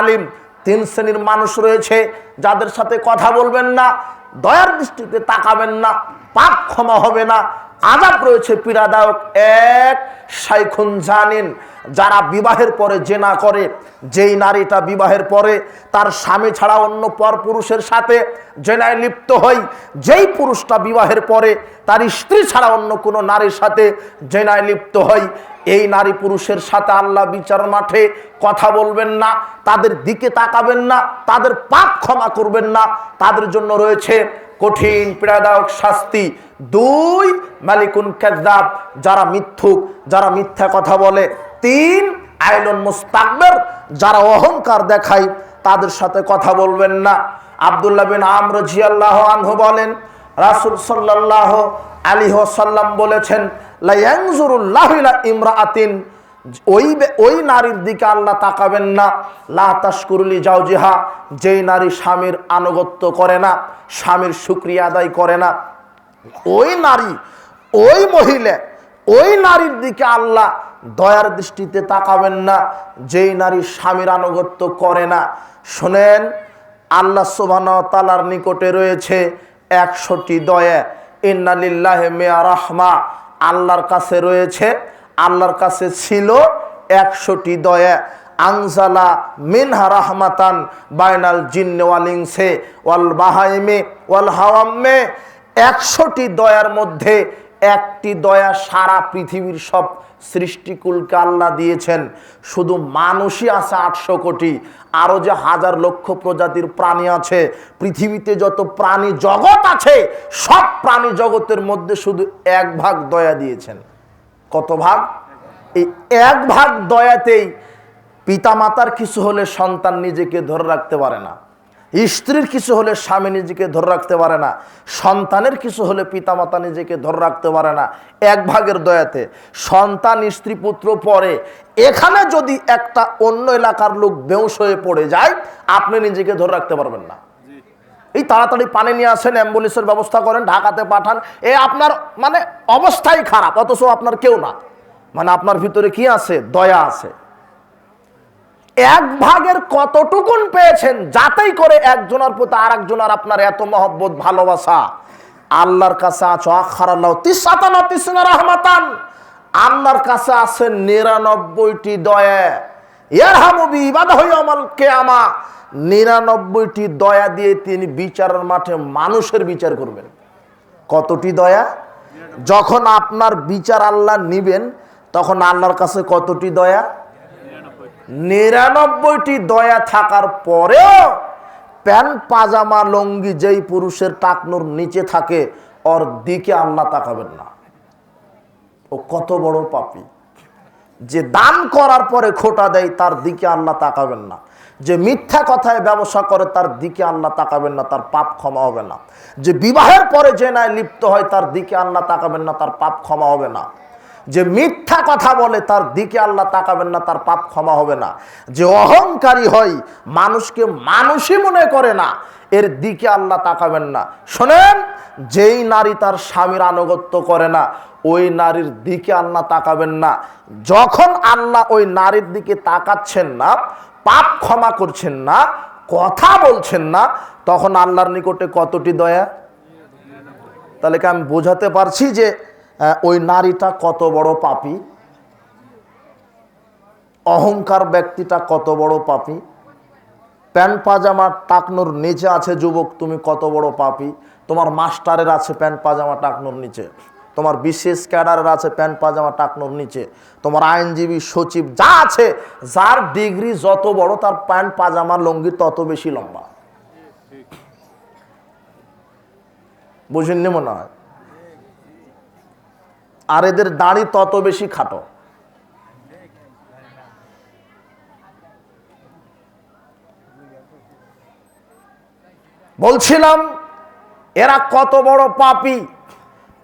আলিম, তিন শ্রেণির মানুষ রয়েছে, যাদের সাথে কথা বলবেন না, দয়ার দৃষ্টিতে তাকাবেন না, পাপ ক্ষমা হবে না। আজাব রয়েছে পীড়াদায়ক এক সাইখুন জানিন, যারা বিবাহের পরে জেনা করে। যেই নারীটা বিবাহের পরে তার স্বামী ছাড়া অন্য পর পুরুষের সাথে জেনায় লিপ্ত হয় যেই পুরুষটা বিবাহের পরে তার স্ত্রী ছাড়া অন্য কোনো নারীর সাথে জেনায় লিপ্ত হয় এই নারী পুরুষের সাথে আল্লাহ বিচার মাঠে কথা বলবেন না, তাদের দিকে তাকাবেন না, তাদের পাপ ক্ষমা করবেন না, তাদের জন্য রয়েছে কঠিন পীড়াদায়ক শাস্তি। দুই, মালিকুন কেদাব যারা মিথ্যুক, যারা মিথ্যা কথা বলে। তিন আইলন মুস্তাকবের, যারা অহংকার দেখায়, তাদের সাথে কথা বলবেন না। আবদুল্লাহ বিন আমর জিয়াল্লাহ আনহু বলেন, রাসুল সাল্লাহ আলী সাল্লাম বলেছেন ইমরাআতিন। ওই ওই নারীর দিকে আল্লাহ তাকাবেন না। লা তাশকুরুলি জাওজিহা। যেই নারী স্বামীর আনুগত্য করে না, স্বামীর শুক্রিয়া আদায় করে না, ওই নারী, ওই মহিলা, ওই নারীর দিকে আল্লাহ দয়ার দৃষ্টিতে তাকাবেন না। যেই নারী স্বামীর আনুগত্য করে না। শোনেন, আল্লাহ সুবাহ তালার নিকটে রয়েছে একশোটি দয়া। ইন্নালিল্লাহ মেয়া রহমা। আল্লাহর কাছে রয়েছে, আল্লাহর কাছে ছিল একশোটি দয়া। আংজালা মিনহা রাহমাতান বাইনাল জিন্নওয়ালিংসে ওয়াল বাহাইমে, ওয়াল হাওয়াম্মে। একশোটি দয়ার মধ্যে একটি দয়া সারা পৃথিবীর সব সৃষ্টিকুলকে আল্লাহ দিয়েছেন। শুধু মানুষই আছে আটশো কোটি আরও যে হাজার লক্ষ প্রজাতির প্রাণী আছে। পৃথিবীতে যত প্রাণী জগৎ আছে, সব প্রাণী জগতের মধ্যে শুধু এক ভাগ দয়া দিয়েছেন। কত ভাগ? এই এক ভাগ দয়াতেই পিতামাতার কিছু হলে সন্তান নিজেকে ধরে রাখতে পারে না। স্ত্রীর কিছু হলে স্বামী নিজেকে ধরে রাখতে পারে না, সন্তানের কিছু হলে পিতামাতা নিজেকে ধরে রাখতে পারে না। এক ভাগের দয়াতে সন্তান, স্ত্রী, পুত্র পরে এখানে যদি একটা অন্য এলাকার লোক বেউস হয়ে পড়ে যায়, আপনি নিজেকে ধরে রাখতে পারবেন না। এই তাড়াতাড়ি পানি নিয়ে আসেন, অ্যাম্বুলেন্সের ব্যবস্থা করেন, ঢাকাতে পাঠান। এ আপনার মানে অবস্থাই খারাপ, অথচ আপনার কেউ না। মানে আপনার ভিতরে কি আছে? দয়া আছে। এক ভাগের কতটুকুন পেয়েছেন যাতেই করে একজনের প্রতি আর একজনের আপনার এত মহব্বত, ভালোবাসা। আল্লাহর কাছে আছো আখারাল্লাহ তিসাতানা তিসনা রহমাতান। আল্লাহর কাছে আছে নিরানব্বইটি দয়া। ইয়ার হামবি ইবাদা হই আমাল নিরানব্বইটি দয়া দিয়ে তিনি বিচারের মাঠে মানুষের বিচার করবেন। কতটি দয়া? যখন আপনার বিচার আল্লাহ নিবেন, তখন আল্লাহর কাছে কতটি দয়া? নিরানব্বইটি দয়া থাকার পরেও প্যান্ট, পাজামা, লঙ্গি যেই পুরুষের টাকনুর নিচে থাকে, ওর দিকে আল্লাহ তাকাবেন না। ও কত বড় পাপী। যে দান করার পরে খোটা দেয়, তার দিকে আল্লাহ তাকাবেন না। যে মিথ্যা কথায় ব্যবসা করে, তার দিকে আল্লাহ তাকাবেন না, তার পাপ ক্ষমা হবে না। যে বিবাহের পরে যে নাই লিপ্ত হয়, তার দিকে আল্লাহ তাকাবেন না, তার পাপ ক্ষমা হবে না। যে মিথ্যা কথা বলে তার দিকে আল্লাহ তাকাবেন না, তার পাপ ক্ষমা হবে না। যে অহংকারী হয় মানুষকে মানুষই মনে করে না, এর দিকে আল্লাহ তাকাবেন না। শোনেন, যেই নারী তার স্বামীর আনুগত্য করে না, ওই নারীর দিকে আল্লাহ তাকাবেন না। যখন আল্লাহ ওই নারীর দিকে তাকাচ্ছেন না, পাপ ক্ষমা করছেন না, কথা বলছেন না, তখন আল্লাহর নিকটে কতটি দয়া? তাহলে কি আমি বোঝাতে পারছি যে ওই নারীটা কত বড় পাপি? অহংকার ব্যক্তিটা কত বড় পাপি? প্যান্ট পাজামা টাকনোর নিচে আছে যুবক, তুমি কত বড় পাপি? তোমার মাস্টারের আছে প্যান্ট পাজামা টাকনোর নিচে। তোমার বিশেষ ক্যাডারের আছে প্যান্ট পাজামা টাকনোর নিচে। তোমার আইনজীবী, সচিব যা আছে, যার ডিগ্রি যত বড়, তার প্যান্ট পাজামা লঙ্গি তত বেশি লম্বা। বুঝেননি মনে হয়? আর এদের দাড়ি তত বেশি খাটো। বলছিলাম, এরা কত বড় পাপী।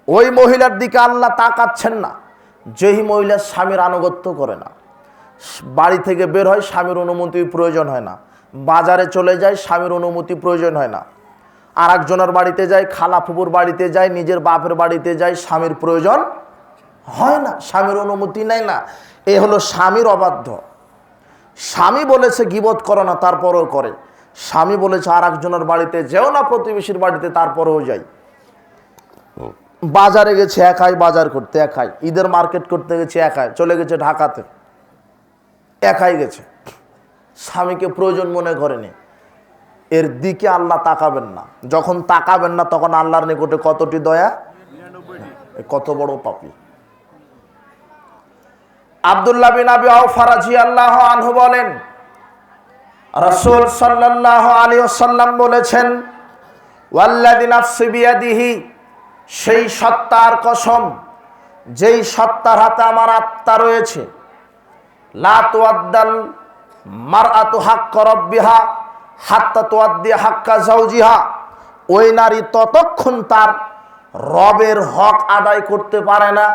ওই মহিলার দিকে আল্লাহ তাকাচ্ছেন না। যেই মহিলা স্বামীর আনুগত্য করে না। বাড়ি থেকে বের হয়, স্বামীর অনুমতির প্রয়োজন হয় না। বাজারে চলে যায়, স্বামীর অনুমতি প্রয়োজন হয় না। আর বাড়িতে যায় খালা ফুপুর বাড়িতে যায়, নিজের বাপের বাড়িতে যায়, স্বামীর প্রয়োজন হয় না, স্বামীর অনুমতি নেয় না। এ হলো স্বামীর অবাধ্য। স্বামী বলেছে, গিবত করো না, তারপরেও করে। স্বামী বলেছে আর একজনের বাড়িতে যেও না, প্রতিবেশীর বাড়িতে, তারপরেও যাই। বাজারে গেছে, একাই বাজার করতে, একাই। ঈদের মার্কেট করতে গেছে, একাই। চলে গেছে ঢাকাতে। একাই গেছে। স্বামীকে প্রয়োজন মনে করেনি। এর দিকে আল্লাহ তাকাবেন না। যখন তাকাবেন না, তখন আল্লাহর নিকটে কতটি দয়া? কত বড় পাপি। আব্দুল্লাহ বিন আবি আউফারাজি আল্লাহ আনহু বলেন, রাসূল সাল্লাল্লাহু আলাইহি ওয়াসাল্লাম বলেছেন, ওয়াল্লাযী নাফসি বিয়াদিহি, সেই সত্তার কসম, যেই সত্তার হাতে আমার আত্মা রয়েছে, লা তুয়াদ্দাল মারআতু হাক্ক রব্বিহা, হাত্তা তুয়াদ্দি হাক্কা জাওজিহা ওই নারী ততক্ষণ তার রবের হক আদায় করতে পারে না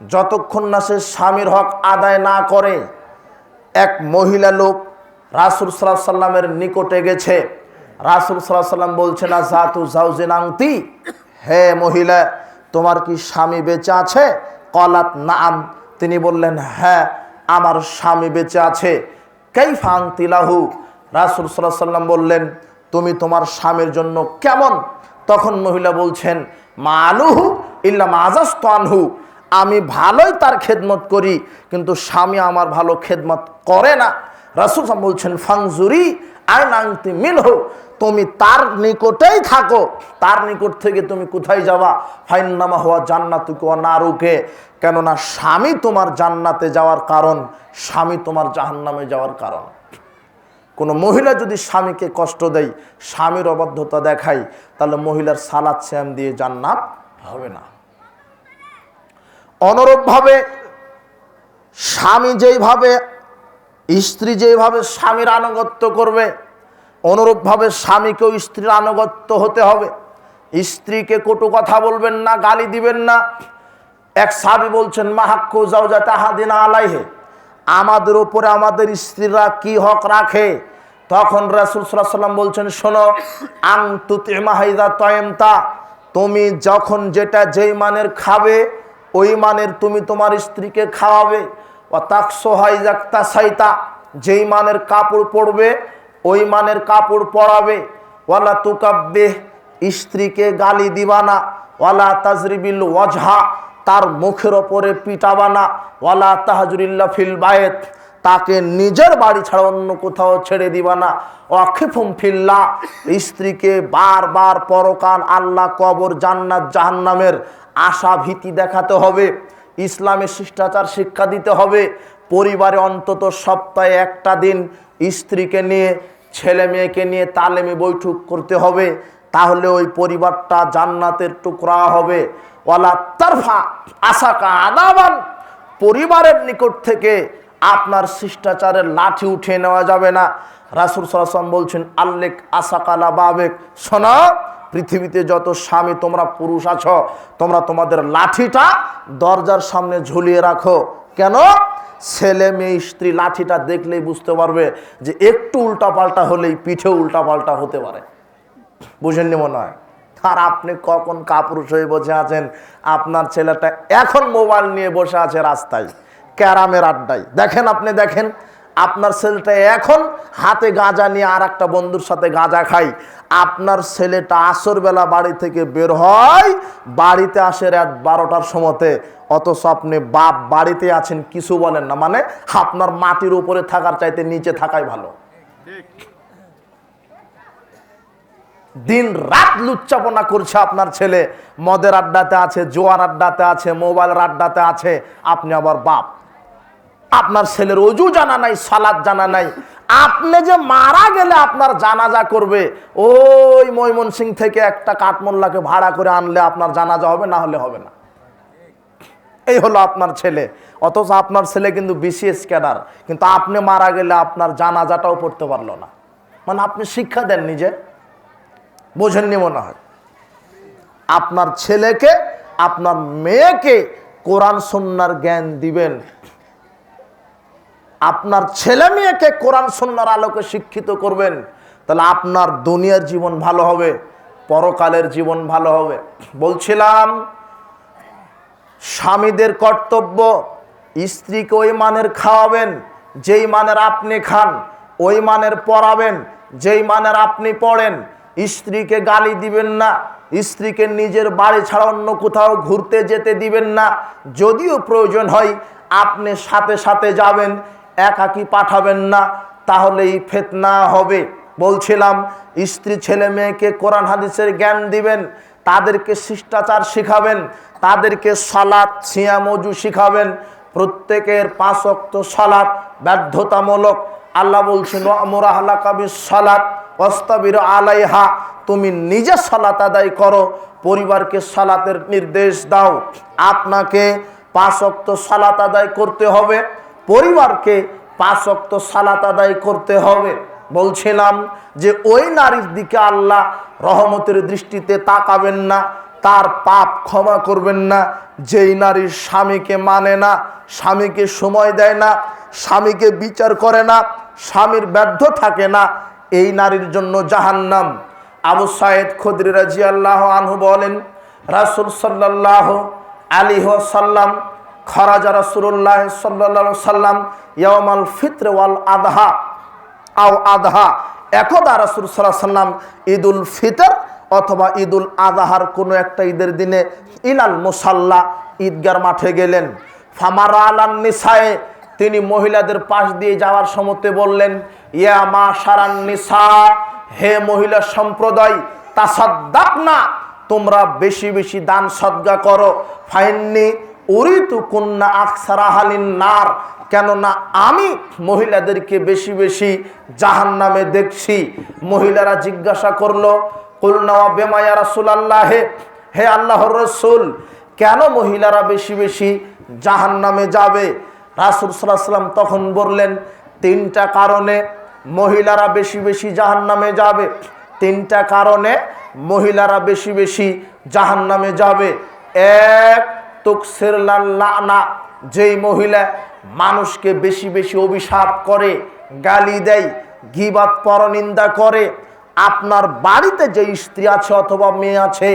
যতক্ষণ না সে স্বামীর হক আদায় না করে, এক মহিলা লোক রাসুল সাল্লাহ সাল্লামের নিকটে গেছে। রাসুল সাল্লাহ সাল্লাম বলছে না জাতু জাউজিন আংতি হে মহিলা, তোমার কি স্বামী বেঁচে আছে? কলাত নাম তিনি বললেন হ্যাঁ আমার স্বামী বেঁচে আছে। কেই ফাংতিলাহু রাসুল সাল্লাহ সাল্লাম বললেন, তুমি তোমার স্বামীর জন্য কেমন? তখন মহিলা বলছেন মা আলুহু ইল্লা আনহু। আমি ভালোই তার খেদমত করি, কিন্তু স্বামী আমার ভালো খেদমত করে না। রাসুল বলছেন ফাংজুরি আর আয়নাংতি মিলহ তুমি তার নিকটেই থাকো। তার নিকট থেকে তুমি কোথায় যাবা? ফাইন্নামা হওয়া জান্নাতুকে নারুকে। কেননা স্বামী তোমার জান্নাতে যাওয়ার কারণ, স্বামী তোমার জাহান্নামে যাওয়ার কারণ। কোনো মহিলা যদি স্বামীকে কষ্ট দেয়, স্বামীর অবাধ্যতা দেখায়, তাহলে মহিলার সালাদ শ্যাম দিয়ে জান্নাত হবে না। অনুরূপভাবে স্বামী যেইভাবে, স্ত্রী যেইভাবে স্বামীর আনুগত্য করবে, অনুরূপভাবে স্বামীকেও স্ত্রীর আনুগত্য হতে হবে। স্ত্রীকে কটু কথা বলবেন না, গালি দিবেন না। এক সাবি বলছেন, মাহাক্কু যাও যাতে হাদিনা আলাইহে। আমাদের উপরে আমাদের স্ত্রীরা কি হক রাখে? তখন রাসুল সাল্লাম বলছেন, শোনো, আং তুতি মাহাইদা তয়েমতা। তুমি যখন যেটা যেই মানের খাবে ওই মানের তুমি তোমার স্ত্রীকে খাওয়াবে। ও তাকসোহাই জাক্তা সাইতা, যেই মানের কাপড় পরবে, ওই মানের কাপড় পরাবে। ওয়ালা তুকাব্বে স্ত্রীকে গালি দিবা না। ওয়ালা তাজরিবিল ওয়াজহা, তার মুখের ওপরে পিটাবানা ওয়ালা তাহাজুরিল্লা ফিল বায়েত তাকে নিজের বাড়ি ছাড়া অন্য কোথাও ছেড়ে দিবা না। অক্ষিফুম ফিল্লা স্ত্রীকে বারবার পরকান আল্লাহ কবর জান্নাত জাহান্নামের আশা ভীতি দেখাতে হবে ইসলামের শিষ্টাচার শিক্ষা দিতে হবে। পরিবারে অন্তত সপ্তাহে একটা দিন স্ত্রীকে নিয়ে, ছেলে মেয়েকে নিয়ে তালেমে বৈঠক করতে হবে। তাহলে ওই পরিবারটা জান্নাতের টুকরা হবে। ওয়ালা তারফা আশাকা আদাবান। পরিবারের নিকট থেকে আপনার শিষ্টাচারের লাঠি উঠিয়ে নেওয়া যাবে না। রাসুল সাল্লাম বলছেন, আল্লেক আশাকালা বাবেক। শোনা পৃথিবীতে যত স্বামী তোমরা পুরুষ আছো, তোমরা তোমাদের লাঠিটা দরজার সামনে ঝুলিয়ে রাখো। কেন? ছেলে মেয়ে, স্ত্রী লাঠিটা দেখলেই বুঝতে পারবে যে একটু উল্টাপাল্টা হলেই পিঠে উল্টাপাল্টা হতে পারে। বুঝেননি মনে হয়? আর আপনি কখন কাপুরুষ হয়ে বসে আছেন? আপনার ছেলেটা এখন মোবাইল নিয়ে বসে আছে রাস্তায়, ক্যারামের আড্ডায়। দেখেন আপনি, দেখেন। আপনার ছেলেটা এখন হাতে গাঁজা নিয়ে আর একটা বন্ধুর সাথে গাঁজা খাই আপনার ছেলেটা আসর বেলা বাড়ি থেকে বের হয়, বাড়িতে আসে রাত বারোটার সময়তে। অথচ আপনি বাপ বাড়িতে আছেন কিছু বলেন না মানে আপনার মাটির উপরে থাকার চাইতে নিচে থাকাই ভালো। দিন রাত লুচ্চাপনা করছে আপনার ছেলে। মদের আড্ডাতে আছে, জোয়ার আড্ডাতে আছে, মোবাইলের আড্ডাতে আছে। আপনি আবার বাপ। আপনার ছেলের অজু জানা নাই, সালাদ জানা নাই। আপনি যে মারা গেলে আপনার জানাজা করবে, ওই ময়মন সিং থেকে একটা কাঠমোল্লাকে ভাড়া করে আনলে আপনার জানাজা হবে, না হলে হবে না। এই হলো আপনার ছেলে। অথচ আপনার ছেলে কিন্তু বিসিএস ক্যাডার কিন্তু আপনি মারা গেলে আপনার জানাজাটাও পড়তে পারল না। মানে আপনি শিক্ষা দেন নিজে। বোঝেননি মনে হয়? আপনার ছেলেকে, আপনার মেয়েকে কোরআন সন্ন্যার জ্ঞান দিবেন। আপনার ছেলে মেয়েকে কোরআন সন্ন্যার আলোকে শিক্ষিত করবেন, তাহলে আপনার দুনিয়ার জীবন ভালো হবে, পরকালের জীবন ভালো হবে। বলছিলাম, স্বামীদের কর্তব্য, স্ত্রীকে ওই মানের খাওয়াবেন, যেই মানের আপনি খান, ওই মানের পড়াবেন যেই মানের আপনি পড়েন। স্ত্রীকে গালি দিবেন না, স্ত্রীকে নিজের বাড়ি ছাড়া অন্য কোথাও ঘুরতে যেতে দিবেন না। যদিও প্রয়োজন হয়, আপনি সাথে সাথে যাবেন একাকি পাঠাবেন না, তাহলেই ফেতনা হবে। বলছিলাম, স্ত্রী ছেলে মেয়েকে কোরআন হাদিসের জ্ঞান দিবেন, তাদেরকে শিষ্টাচার শিখাবেন, তাদেরকে সালাদ ছিয়া মজু শিখাবেন। প্রত্যেকের পাঁচ অক্ত সালাদ বাধ্যতামূলক আল্লাহ বলছেন আমরাহলা কাবির সালাদ অস্তাবির আলাইহা। তুমি নিজে সালাত আদায় করো, পরিবারকে সালাতের নির্দেশ দাও। আপনাকে পাঁচক্ত সালাত আদায় করতে হবে। পরিবারকে পাঁচ অক্ত সালাত আদায় করতে হবে। বলছিলাম যে ওই নারীর দিকে আল্লাহ রহমতের দৃষ্টিতে তাকাবেন না, তার পাপ ক্ষমা করবেন না। যেই নারীর স্বামীকে মানে না, স্বামীকে সময় দেয় না, স্বামীকে বিচার করে না, স্বামীর ব্যর্থ থাকে না, এই নারীর জন্য জাহান্নাম। আবু সাইদ খুদ্রি রাজি আল্লাহ আনহু বলেন, রাসুল সাল্লাহ আলী সাল্লাম খরাজা রাসুল্লাহ সাল্লা সাল্লাম ইয়ামাল ফিত্র ওয়াল আদহা, আও আদহা। একদা রাসুল সাল্লাহ সাল্লাম ঈদুল ফিতর অথবা ঈদুল আদাহার কোনো একটা ঈদের দিনে ইলাল মুসাল্লা ঈদগার মাঠে গেলেন। ফামারা আলান নিসায়ে, তিনি মহিলাদের পাশ দিয়ে যাওয়ার সময়তে বললেন, ইয়া মা সারান নিসা হে মহিলা সম্প্রদায় তাসাদ্দাক না তোমরা বেশি বেশি দান সদ্গা করো। ফাইননি উরিতু কন্যা আকসারাহালিন নার। কেননা আমি মহিলাদেরকে বেশি বেশি জাহান নামে দেখছি। মহিলারা জিজ্ঞাসা করল কুলনাওয়া বেমায়া রাসুল আল্লাহে হে আল্লাহর রসুল, কেন মহিলারা বেশি বেশি জাহান নামে যাবে? রাসুল সাল্লাম তখন বললেন, তিনটা কারণে মহিলারা বেশি বেশি জাহান নামে যাবে। তিনটা কারণে মহিলারা বেশি বেশি জাহান নামে যাবে। এক লান্না যেই মহিলা মানুষকে বেশি বেশি অভিশাপ করে, গালি দেয় গিবাত পরনিন্দা করে, আপনার বাড়িতে যে স্ত্রী আছে অথবা মেয়ে আছে,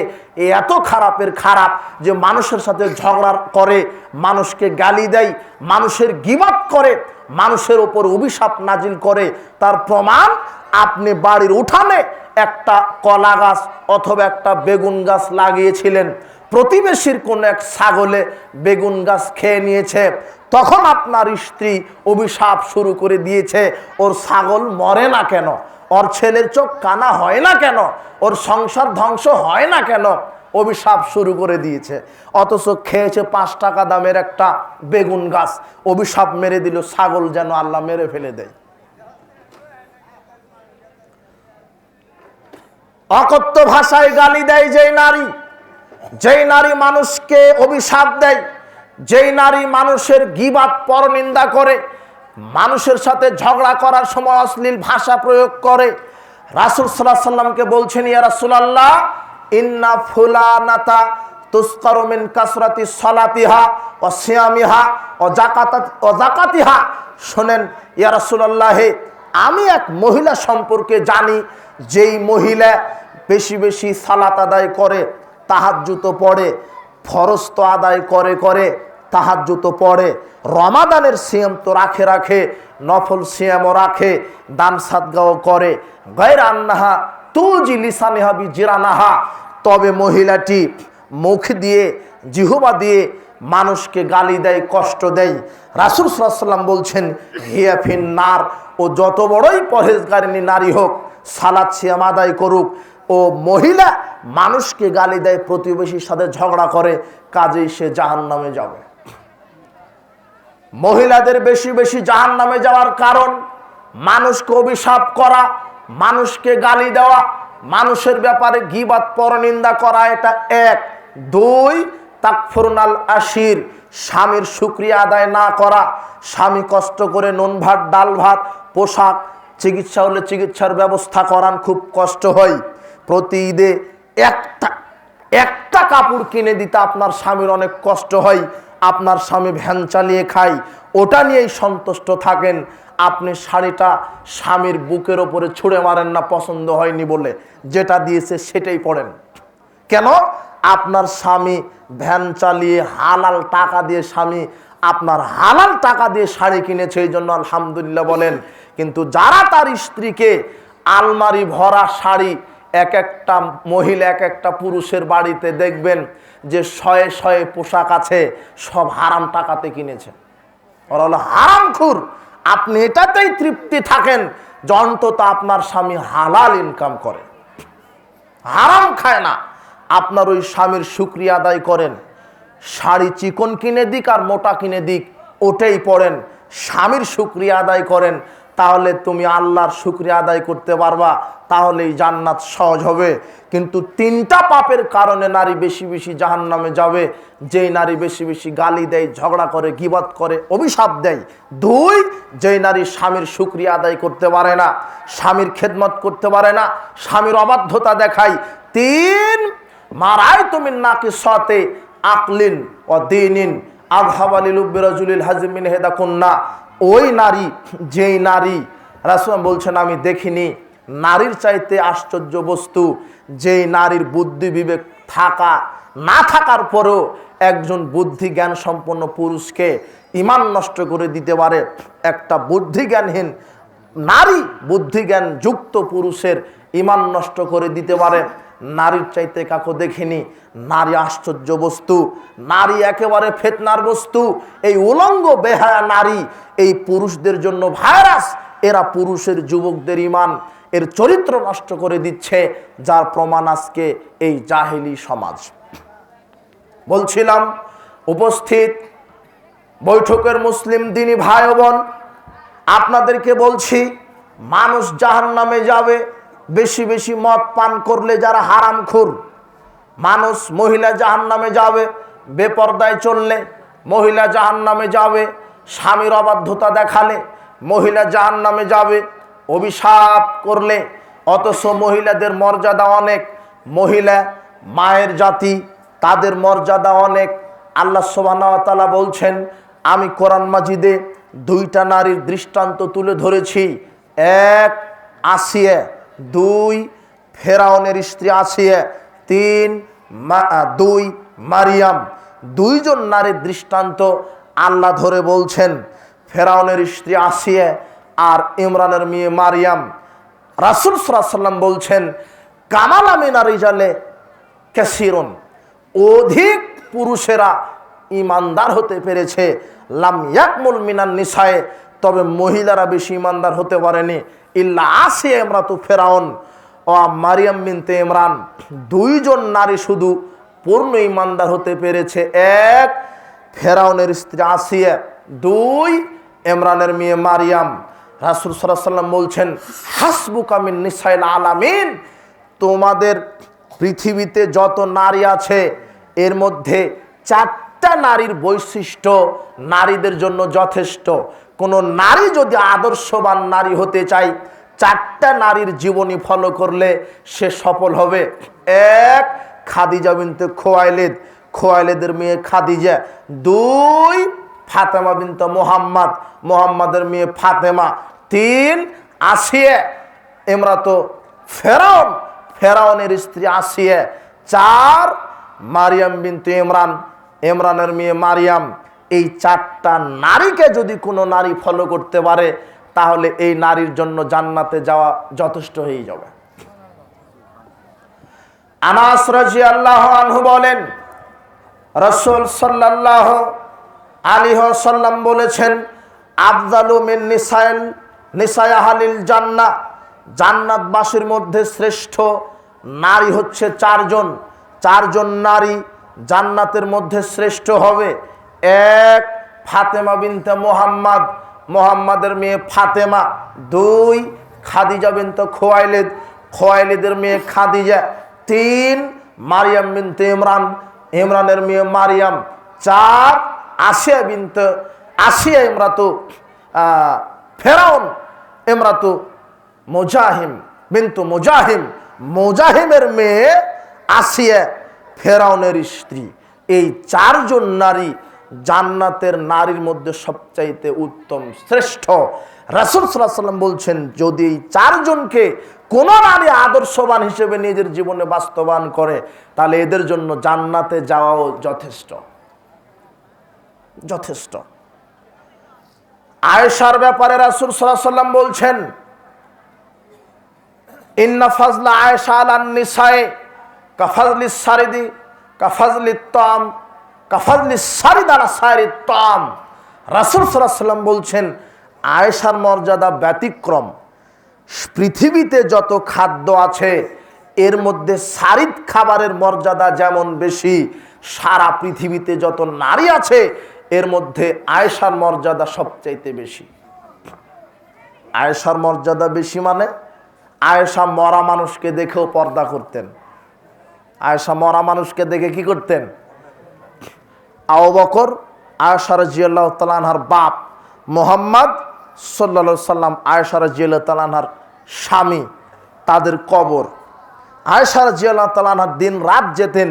এ এত খারাপের খারাপ যে মানুষের সাথে ঝগড়া করে, মানুষকে গালি দেয়, মানুষের গিবাত করে, মানুষের ওপর অভিশাপ নাজিল করে, তার প্রমাণ আপনি বাড়ির উঠানে একটা কলা গাছ অথবা একটা বেগুন গাছ লাগিয়েছিলেন। প্রতিবেশীর কোন এক ছাগলে বেগুন গাছ খেয়ে নিয়েছে। তখন আপনার স্ত্রী অভিশাপ শুরু করে দিয়েছে, ওর ছাগল মরে না কেন? ওর ছেলের চোখ কানা হয় না কেন? ওর সংসার ধ্বংস হয় না কেন? অভিশাপ শুরু করে দিয়েছে। অথচ খেয়েছে পাঁচ টাকা দামের একটা বেগুন গাছ। অভিশাপ মেরে দিল, ছাগল যেন আল্লাহ মেরে ফেলে দেয়। অকথ্য ভাষায় গালি দেয় যেই নারী। যেই নারী মানুষকে অভিশাপ দেয়, যেই নারী মানুষের গিবাত পরনিন্দা করে, মানুষের সাথে ঝগড়া করার সময় অশ্লীল ভাষা প্রয়োগ করে, রাসুল সাল্লাহ সাল্লামকে বলছেন, ইয়া রাসুলাল্লাহ, ইন্না ফুলানাতা তুস্করমিন কাসরাতি সলাতিহা ও সিয়ামিহা ও জাকাত ও জাকাতিহা শোনেন, ইয়া রাসুলাল্লাহ, আমি এক মহিলা সম্পর্কে জানি, যেই মহিলা বেশি বেশি সালাত আদায় করে তাহাজ্জুত পড়ে, ফরজ তো আদায় করে করে তাহাজ্জুত পড়ে। রমাদানের সিয়াম তো রাখে রাখে, নফল সিয়ামও রাখে, দান সাদগাও করে। গৈর আন্নাহা তুজি লিসানেহা বি জিরানাহা তবে মহিলাটি মুখ দিয়ে, জিহুবা দিয়ে মানুষকে গালি দেয়, কষ্ট দেয়। রাসুল সাল্লাম বলছেন হিয়াফিন নার, ও যত বড়ই পরহেজগারিনী নারী হোক, সালাদ সিয়াম আদায় করুক ও মহিলা মানুষকে গালি দেয়, প্রতিবেশীর সাথে ঝগড়া করে, কাজেই সে জাহান নামে যাবে। মহিলাদের বেশি বেশি জাহান নামে যাওয়ার কারণ, মানুষকে অভিশাপ করা, মানুষকে গালি দেওয়া, মানুষের ব্যাপারে গিবাদ পরনিন্দা করা, এটা এক। দুই, তাকফরুনাল আশির, স্বামীর সুক্রিয়া আদায় না করা, স্বামী কষ্ট করে নুন ভাত, ডাল ভাত, পোশাক, চিকিৎসা হলে চিকিৎসার ব্যবস্থা করান, খুব কষ্ট হয়। প্রতি ঈদে একটা একটা কাপড় কিনে দিতে আপনার স্বামীর অনেক কষ্ট হয়, আপনার স্বামী ভ্যান চালিয়ে খায়, ওটা নিয়েই সন্তুষ্ট থাকেন। আপনি শাড়িটা স্বামীর বুকের ওপরে ছুঁড়ে মারেন না, পছন্দ হয়নি বলে। যেটা দিয়েছে সেটাই পড়েন। কেন? আপনার স্বামী ভ্যান চালিয়ে হালাল টাকা দিয়ে স্বামী, আপনার হালাল টাকা দিয়ে শাড়ি কিনেছে, এই জন্য আলহামদুলিল্লাহ বলেন। কিন্তু যারা তার স্ত্রীকে আলমারি ভরা শাড়ি এক একটা মহিলা, এক একটা পুরুষের বাড়িতে দেখবেন যে শয়ে শয়ে পোশাক আছে, সব হারাম টাকাতে কিনেছে। ওরা হলো হারামখুর আপনি এটাতেই তৃপ্তি থাকেন যে অন্তত আপনার স্বামী হালাল ইনকাম করে। হারাম খায় না, আপনার ওই স্বামীর শুক্রিয়া আদায় করেন। শাড়ি চিকন কিনে দিক আর মোটা কিনে দিক, ওটাই পড়েন। স্বামীর শুক্রিয়া আদায় করেন তাহলে তুমি আল্লাহর শুক্রিয়া আদায় করতে পারবা, তাহলেই জান্নাত সহজ হবে। কিন্তু তিনটা পাপের কারণে নারী বেশি বেশি জাহান নামে যাবে। যেই নারী বেশি বেশি গালি দেয়, ঝগড়া করে, গিবত করে, অভিশাপ দেয়। দুই, যেই নারী স্বামীর শুক্রিয়া আদায় করতে পারে না, স্বামীর খেদমত করতে পারে না, স্বামীর অবাধ্যতা দেখায়। তিন মারায় তুমি নাকি সতে আকলিন ও দিনিন। আবহাওয়ালিল বিরাজুলিল হাজিমিন হেদা কন্যা ওই নারী, যেই নারী, রাসুল বলছেন, আমি দেখিনি, নারীর চাইতে আশ্চর্য বস্তু, যেই নারীর বুদ্ধি বিবেক থাকা, না থাকার পরেও একজন বুদ্ধি জ্ঞান সম্পন্ন পুরুষকে ইমান নষ্ট করে দিতে পারে। একটা বুদ্ধি জ্ঞানহীন নারী বুদ্ধিজ্ঞান যুক্ত পুরুষের ইমান নষ্ট করে দিতে পারে। নারীর চাইতে কাকো দেখিনি, নারী আশ্চর্য বস্তু, নারী একেবারে ফেতনার বস্তু, এই উলঙ্গ, বেহায়া নারী, এই পুরুষদের জন্য ভাইরাস, এরা পুরুষের যুবকদের ইমান, এর চরিত্র নষ্ট করে দিচ্ছে, যার প্রমাণ আজকে এই জাহেলি সমাজ। বলছিলাম, উপস্থিত বৈঠকের মুসলিম দিনী ভাই বোন, আপনাদেরকে বলছি, মানুষ জাহান নামে যাবে বেশি বেশি মদ পান করলে যারা হারামখুর মানুষ মহিলা জাহান নামে যাবে, বেপর্দায় চললে মহিলা জাহান নামে যাবে, স্বামীর অবাধ্যতা দেখালে মহিলা জাহান নামে যাবে, অভিশাপ করলে, অথচ মহিলাদের মর্যাদা অনেক, মহিলা মায়ের জাতি, তাদের মর্যাদা অনেক। আল্লাহ সোবানা বলছেন, আমি কোরআন মাজিদে দুইটা নারীর দৃষ্টান্ত তুলে ধরেছি। এক আসিয়া দুই ফেরাউনের স্ত্রী আসিয়ে তিন দুই মারিয়াম। দুইজন নারীর দৃষ্টান্ত আল্লাহ ধরে বলছেন, ফেরাউনের স্ত্রী আসিয়ে আর ইমরানের মেয়ে মারিয়াম। রাসুল সাল্লাম বলছেন, কামাল আমিনা রিজালে ক্যাসিরন অধিক পুরুষেরা ইমানদার হতে পেরেছে। লাম ইয়াকমুল মিনান নিসায়ে, তবে মহিলারা বেশি ইমানদার হতে পারেনি। ইল্লা আসে এমরা তো ফেরাউন। ও মারিয়াম বিনতে ইমরান। দুইজন নারী শুধু পূর্ণ ইমানদার হতে পেরেছে। এক, ফেরাউনের স্ত্রী আসিয়া। দুই, ইমরানের মেয়ে মারিয়াম। রাসুল সাল্লাম বলছেন হাসবুকামিন নিসাইল আলামিন। তোমাদের পৃথিবীতে যত নারী আছে, এর মধ্যে চারটা নারীর বৈশিষ্ট্য নারীদের জন্য যথেষ্ট। কোনো নারী যদি আদর্শবান নারী হতে চায়, চারটা নারীর জীবনী ফলো করলে সে সফল হবে। এক, খাদিজা বিনতে খোয়াইলেদ। খোয়াইলেদের মেয়ে খাদিজা। দুই, ফাতেমা বিনতে মোহাম্মদ। মোহাম্মদের মেয়ে ফাতেমা। তিন, আসিয়া এমরাতো ফেরাউন। ফেরাউনের স্ত্রী আসিয়ে। চার, মারিয়াম বিনতু ইমরান। ইমরানের মেয়ে মারিয়াম। এই চারটা নারীকে যদি কোনো নারী ফলো করতে পারে, তাহলে এই নারীর জন্য জান্নাতে যাওয়া যথেষ্ট হয়ে যাবে। আনাস রাজি আল্লাহ আনহু বলেন, রসুল সাল্লাহ আলিহ সাল্লাম বলেছেন, আফজালু মিন নিসাইল নিসায়াহালিল জান্না, জান্নাতবাসীর মধ্যে শ্রেষ্ঠ নারী হচ্ছে চারজন। চারজন নারী জান্নাতের মধ্যে শ্রেষ্ঠ হবে। এক ফাতেমা বিনতে মোহাম্মদ, মোহাম্মদের মেয়ে ফাতেমা, দুই খাদিজা বিনতে খোয়াইলেদ, খোয়াইলেদের মেয়ে খাদিজা, তিন মারিয়াম বিনতে ইমরান, ইমরানের মেয়ে মারিয়াম, চার আসিয়া বিনতে, আসিয়া ইমরাতু ফেরাউন, ইমরাতু মোজাহিম, বিন্তু মোজাহিম, মোজাহিমের মেয়ে আসিয়া ফেরাউনের স্ত্রী। এই চারজন নারী জান্নাতের নারীর মধ্যে সবচাইতে উত্তম শ্রেষ্ঠ রাসুল সাল্লাম বলছেন, যদি এই চারজনকে কোন নারী আদর্শবান হিসেবে নিজের জীবনে বাস্তবায়ন করে, তাহলে এদের জন্য জান্নাতে যাওয়াও যথেষ্ট। যথেষ্ট। আয়েশার ব্যাপারে রাসুল সাল্লাম বলছেন, ইন্না ফাজলা আয়েশা আলান নিসায়ে কাফাজলি সারিদি কাফাজলি তাম কাফাজলি সারিদ আলা সারি তাম। রাসুল সাল্লাম বলছেন, আয়েশার মর্যাদা ব্যতিক্রম। পৃথিবীতে যত খাদ্য আছে, এর মধ্যে সারিদ খাবারের মর্যাদা যেমন বেশি, সারা পৃথিবীতে যত নারী আছে, এর মধ্যে আয়েশার মর্যাদা সবচাইতে বেশি। আয়েশার মর্যাদা বেশি মানে আয়েশা মরা মানুষকে দেখেও পর্দা করতেন। আয়েশা মরা মানুষকে দেখে কি করতেন? আও রাজিয়াল্লাহ তালানহার বাপ মোহাম্মদ সাল্লা সাল্লাম আয়েশা রাজিয়াল্লাহ তালানহার স্বামী, তাদের কবর। আয়েশা রাজিয়াল্লাহ তালানহার দিন রাত যেতেন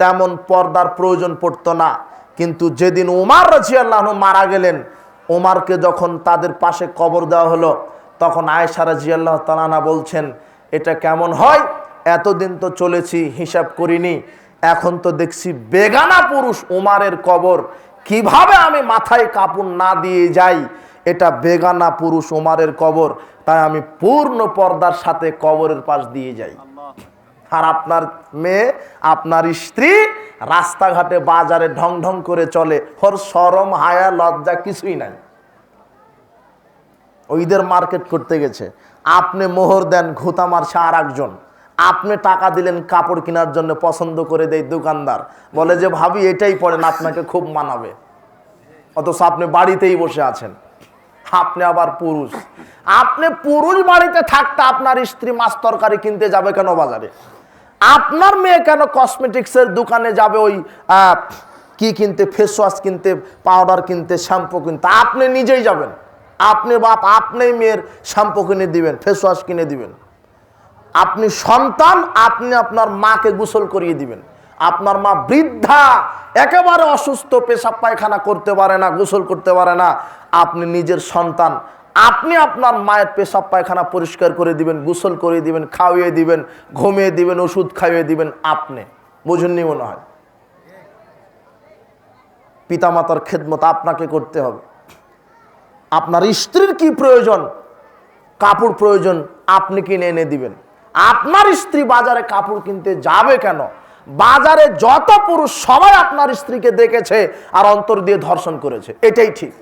তেমন পর্দার প্রয়োজন পড়তো না। কিন্তু যেদিন উমার রাজিয়াল্লাহ মারা গেলেন, উমারকে যখন তাদের পাশে কবর দেওয়া হলো, তখন আয়েশা রাজিয়াল্লাহ তালানা বলছেন, এটা কেমন হয়? এতদিন তো চলেছি, হিসাব করিনি। এখন তো দেখছি বেগানা পুরুষ উমারের কবর। কীভাবে আমি মাথায় কাপড় না দিয়ে যাই? এটা বেগানা পুরুষ উমারের কবর। তাই আমি পূর্ণ পর্দার সাথে কবরের পাশ দিয়ে যাই। আর আপনার মেয়ে আপনার স্ত্রী রাস্তাঘাটে বাজারে ঢং ঢং করে চলে। ওর সরম হায়া লজ্জা কিছুই নাই। ওইদের মার্কেট করতে গেছে। আপনি মোহর দেন ঘুতা মারছে আর একজন আপনি টাকা দিলেন কাপড় কেনার জন্য পছন্দ করে দেয় দোকানদার। বলে যে, ভাবি, এটাই পড়েন আপনাকে খুব মানাবে। অথচ আপনি বাড়িতেই বসে আছেন। আপনি আবার পুরুষ। আপনি পুরুষ বাড়িতে থাকতে আপনার স্ত্রী মাছ তরকারি কিনতে যাবে কেন বাজারে? আপনার মেয়ে কেন কসমেটিক্সের দোকানে যাবে ওই কি কিনতে ফেস ওয়াশ কিনতে পাউডার কিনতে শ্যাম্পু কিনতে? আপনি নিজেই যাবেন। আপনি বাপ আপনি মেয়ের শ্যাম্পু কিনে দিবেন ফেস ওয়াশ কিনে দিবেন। আপনি সন্তান, আপনি আপনার মাকে গোসল করিয়ে দিবেন। আপনার মা বৃদ্ধা, একেবারে অসুস্থ, পেশাব পায়খানা করতে পারে না, গোসল করতে পারে না, আপনি নিজের সন্তান। আপনি আপনার মায়ের পেশাব পায়খানা পরিষ্কার করে দিবেন, গোসল করে দিবেন খাওয়িয়ে দিবেন, ঘুমিয়ে দিবেন, ওষুধ খাইয়ে দিবেন আপনি। বুঝুননি মনে হয়? পিতামাতার খেদমত আপনাকে করতে হবে। আপনার স্ত্রীর কি প্রয়োজন? কাপড় প্রয়োজন, আপনি কিনে এনে দিবেন। আপনার স্ত্রী বাজারে কাপড় কিনতে যাবে কেন? বাজারে যত পুরুষ সবাই আপনার স্ত্রীকে দেখেছে আর অন্তর দিয়ে ধর্ষণ করেছে। এটাই ঠিক।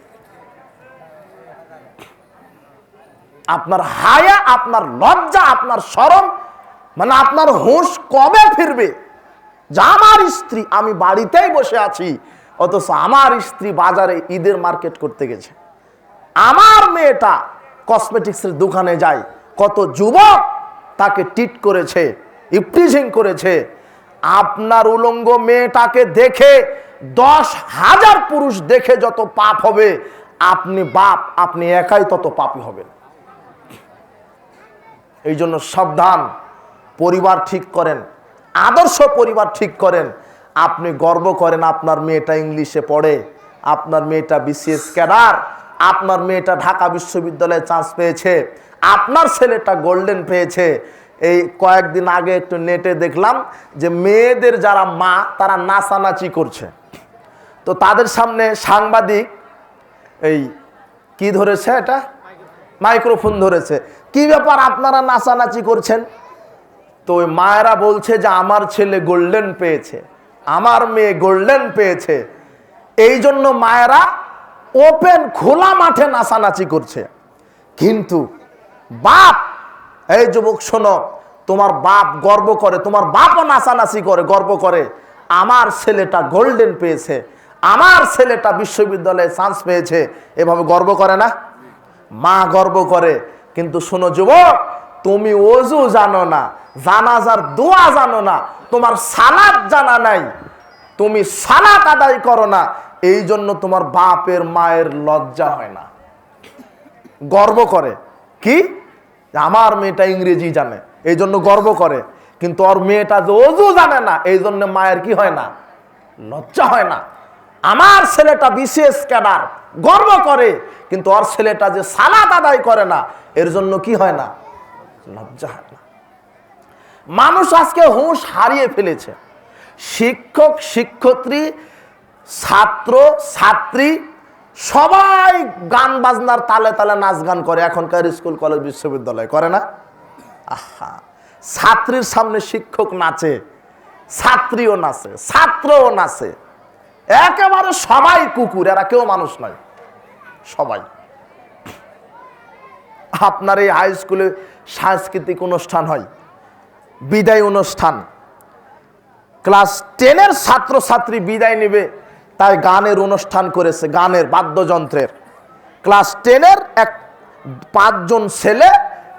আপনার হায়া, আপনার লজ্জা, আপনার শরম মানে আপনার হুঁশ কবে ফিরবে? আমার স্ত্রী, আমি বাড়িতেই বসে আছি, অথচ আমার স্ত্রী বাজারে ঈদের মার্কেট করতে গেছে। আমার মেয়েটা কসমেটিক্সের দোকানে যায়। কত যুবক তাকে টিট করেছে, ইপটিজিং করেছে। আপনার উলঙ্গ মেয়েটাকে দেখে দশ হাজার পুরুষ দেখে যত পাপ হবে, আপনি বাপ, আপনি একাই তত পাপি হবেন। এই জন্য সাবধান, পরিবার ঠিক করেন, আদর্শ পরিবার ঠিক করেন। আপনি গর্ব করেন, আপনার মেয়েটা ইংলিশে পড়ে, আপনার মেয়েটা বিসিএস ক্যাডার আপনার মেয়েটা ঢাকা বিশ্ববিদ্যালয়ে চান্স পেয়েছে, আপনার ছেলেটা গোল্ডেন পেয়েছে। এই কয়েকদিন আগে একটু নেটে দেখলাম যে মেয়েদের যারা মা, তারা নাচানাচি করছে। তো তাদের সামনে সাংবাদিক, এই কি ধরেছে এটা? মাইক্রোফোন ধরেছে। কি ব্যাপার আপনারা নাচানাচি করছেন? তো ওই মায়েরা বলছে যে আমার ছেলে গোল্ডেন পেয়েছে, আমার মেয়ে গোল্ডেন পেয়েছে। এই জন্য মায়েরা ওপেন খোলা মাঠে নাচানাচি করছে। কিন্তু বাপ, এই যুবক শোনো, তোমার বাপ গর্ব করে, তোমার বাপও নাচানাচি করে, গর্ব করে, আমার ছেলেটা গোল্ডেন পেয়েছে, আমার ছেলেটা বিশ্ববিদ্যালয়ে চান্স পেয়েছে, এভাবে গর্ব করে না? মা গর্ব করে, কিন্তু শোনো যুবক, তুমি ওজু জানো না, জানাজার দোয়া জানো না, তোমার সালাদ জানা নাই, তুমি সালাত আদায় করো না এই জন্য তোমার বাপের মায়ের লজ্জা হয় না। গর্ব করে। কি? আমার মেয়েটা ইংরেজি জানে, এই জন্য গর্ব করে। কিন্তু ওর মেয়েটা যে অজু জানে না, এই জন্য মায়ের কি হয় না? লজ্জা হয় না। আমার ছেলেটা বিশেষ ক্যাডার, গর্ব করে। কিন্তু ওর ছেলেটা যে সালাত আদায় করে না, এর জন্য কি হয় না? লজ্জা হয় না। মানুষ আজকে হুঁশ হারিয়ে ফেলেছে। শিক্ষক শিক্ষত্রী ছাত্র, ছাত্রী, সবাই গান বাজনার তালে তালে নাচ গান করে, এখনকার স্কুল, কলেজ, বিশ্ববিদ্যালয়, করে না? আহা, ছাত্রীর সামনে শিক্ষক নাচে, ছাত্রীও নাচে, ছাত্রও নাচে। একেবারে সবাই কুকুর, এরা কেউ মানুষ নয়, সবাই। আপনার এই হাই স্কুলে সাংস্কৃতিক অনুষ্ঠান হয়, বিদায় অনুষ্ঠান। ক্লাস টেনের ছাত্রছাত্রী বিদায় নেবে তাই গানের অনুষ্ঠান করেছে, গানের বাদ্যযন্ত্রের। ক্লাস টেনের এক পাঁচজন ছেলে,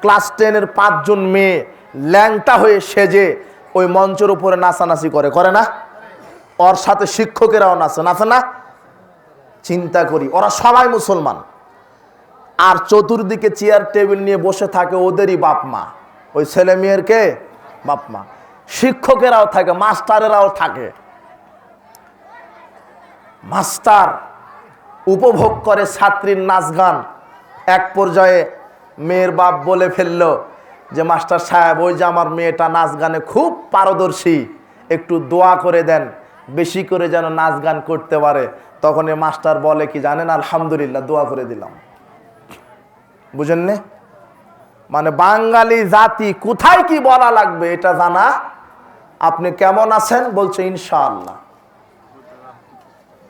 ক্লাস টেনের পাঁচজন মেয়ে ল্যাংটা হয়ে সেজে ওই মঞ্চের উপরে নাচানাচি করে করে না? ওর সাথে শিক্ষকেরাও নাচে নাচে না? চিন্তা করি, ওরা সবাই মুসলমান। আর চতুর্দিকে চেয়ার, টেবিল নিয়ে বসে থাকে ওদেরই বাপ মা। ওই ছেলে মেয়ের কে? বাপ মা। শিক্ষকেরাও থাকে, মাস্টারেরাও থাকে। মাস্টার উপভোগ করে ছাত্রীর নাচ গান। এক পর্যায়ে মেয়ের বাপ বলে ফেলল যে, মাস্টার সাহেব, ওই যে আমার মেয়েটা নাচ গানে খুব পারদর্শী, একটু দোয়া করে দেন, বেশি করে যেন নাচ গান করতে পারে। তখন এ মাস্টার বলে কি, জানেন, আলহামদুলিল্লাহ, দোয়া করে দিলাম। বুঝেন নে? মানে বাঙালি জাতি কোথায় কি বলা লাগবে, এটা জানা? আপনি কেমন আছেন? বলছে, ইনশাআল্লাহ।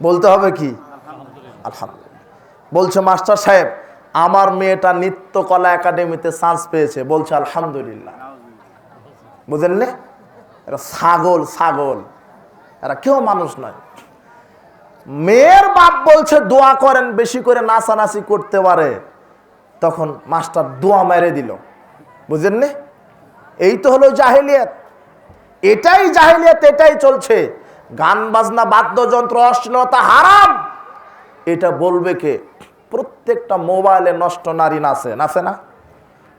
বলতে হবে কি? বলছে, মাস্টার সাহেব, আমার মেয়েটা নৃত্যকলা একাডেমিতে চান্স পেয়েছে। বলছে, আলহামদুলিল্লাহ। বুঝেন নে? এরা ছাগল ছাগল। এরা কেউ মানুষ নয়। মেয়ের বাপ বলছে, দোয়া করেন, বেশি করে নাচানাচি করতে পারে। তখন মাস্টার দোয়া মেরে দিল। বুঝলেন এই তো হলো জাহেলিয়াত। এটাই জাহেলিয়াত, এটাই চলছে। গান বাজনা, বাদ্যযন্ত্র, অশ্লীলতা হারাম। এটা বলবে কে? প্রত্যেকটা মোবাইলে নষ্ট নারী নাচে নাচে না?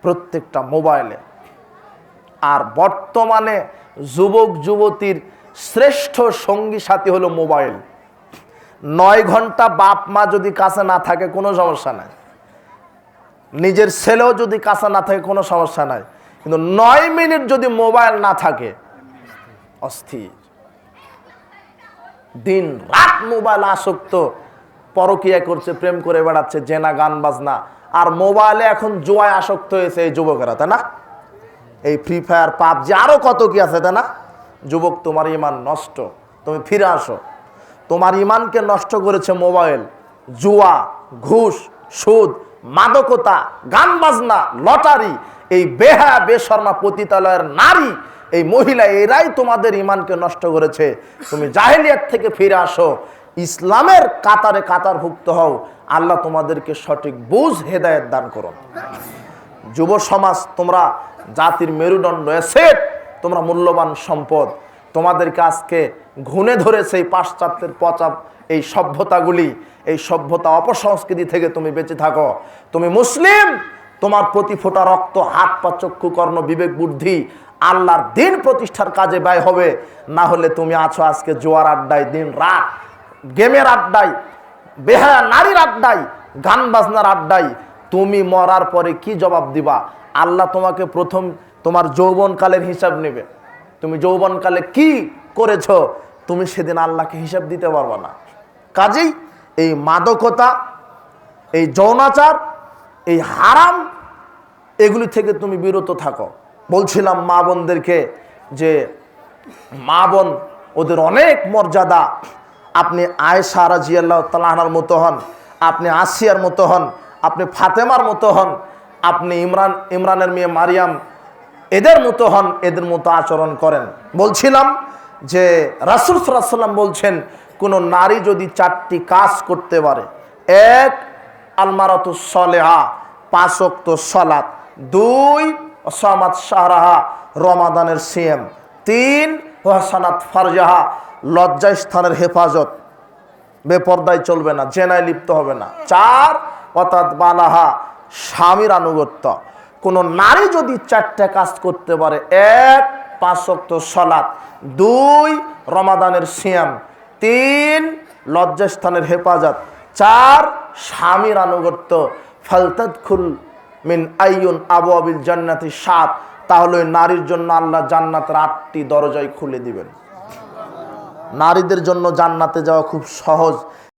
প্রত্যেকটা মোবাইলে। আর বর্তমানে যুবক, যুবতীর শ্রেষ্ঠ সঙ্গী সাথী হলো মোবাইল। নয় ঘণ্টা বাপ মা যদি কাছে না থাকে, কোনো সমস্যা নাই। নিজের ছেলেও যদি কাছে না থাকে, কোনো সমস্যা নাই। কিন্তু নয় মিনিট যদি মোবাইল না থাকে, অস্থির। দিন রাত মোবাইল আসক্ত, পরকিয়া করছে, প্রেম করে বেড়াচ্ছে, জেনা, গান, বাজনা। আর মোবাইলে এখন জোয়ায় আসক্ত হয়েছে এই যুবকেরা, তাই না? এই ফ্রি ফায়ার পাবজি আরও কত কি আছে, তাই না? যুবক, তোমার ইমান নষ্ট। তুমি ফিরে আসো। তোমার ইমানকে নষ্ট করেছে মোবাইল, জুয়া, ঘুষ, সুদ, মাদকতা, গান, বাজনা, লটারি। এই বেহা বেশর্মা পতিতালয়ের নারী এই মহিলা এরাই তোমাদের ইমানকে নষ্ট করেছে। তুমি জাহেলিয়াত থেকে ফিরে আসো। ইসলামের কাতারে কাতারভুক্ত হও। আল্লাহ তোমাদেরকে সঠিক বুঝ, হেদায়েত দান করো যুব সমাজ, তোমরা জাতির মেরুদণ্ড এসেট তোমরা মূল্যবান সম্পদ। তোমাদেরকে আজকে ঘুণে ধরেছে এই পাশ্চাত্যের পচা এই সভ্যতাগুলি। এই সভ্যতা অপসংস্কৃতি থেকে তুমি বেঁচে থাকো। তুমি মুসলিম, তোমার প্রতি ফোটা রক্ত, হাত পা, চক্ষু, কর্ণ, বিবেক, বুদ্ধি আল্লাহর দিন প্রতিষ্ঠার কাজে ব্যয় হবে। না হলে তুমি আছো আজকে জোয়ার আড্ডায়, দিন রাত, গেমের আড্ডায়, বেহায়া নারীর আড্ডায়, গান বাজনার আড্ডায়। তুমি মরার পরে কি জবাব দিবা? আল্লাহ তোমাকে প্রথম তোমার যৌবনকালের হিসাব নেবে। তুমি যৌবনকালে কি করেছ? তুমি সেদিন আল্লাহকে হিসাব দিতে পারবে না। কাজেই এই মাদকতা, এই যৌনাচার, এই হারাম, এগুলি থেকে তুমি বিরত থাকো। বলছিলাম মা বোনদেরকে যে মা বোন, ওদের অনেক মর্যাদা। আপনি আয়েশা রাজিয়াল্লাহ তালাহার মতো হন, আপনি আসিয়ার মতো হন, আপনি ফাতেমার মতো হন, আপনি ইমরান, ইমরানের মেয়ে মারিয়াম, এদের মতো হন, এদের মতো আচরণ করেন। বলছিলাম যে রাসুল সাল্লাম বলছেন, কোনো নারী যদি চারটি কাজ করতে পারে, এক, আলমারাতু সলেহা পাঁচক্ত সলাত দুই সামাত শাহরাহা রমাদানের সিএম। তিন, ওহাসানাত ফারজাহা লজ্জা স্থানের হেফাজত। বেপর্দায় চলবে না, জেনায় লিপ্ত হবে না। চার অর্থাৎ বালাহা, স্বামীর আনুগত্য। কোনো নারী যদি চারটে কাজ করতে পারে, এক পাঁচক্ত সলাৎ দুই, রমাদানের সিয়াম তিন, লজ্জাস্থানের হেফাজত। চার, স্বামীর আনুগত্য। ফালতাদ খুল মিন আইয়ুন আবু আবিল জান্নাতি সাত, তাহলে ওই নারীর জন্য আল্লাহ জান্নাতের আটটি দরজায় খুলে দিবেন। নারীদের জন্য জান্নাতে যাওয়া খুব সহজ।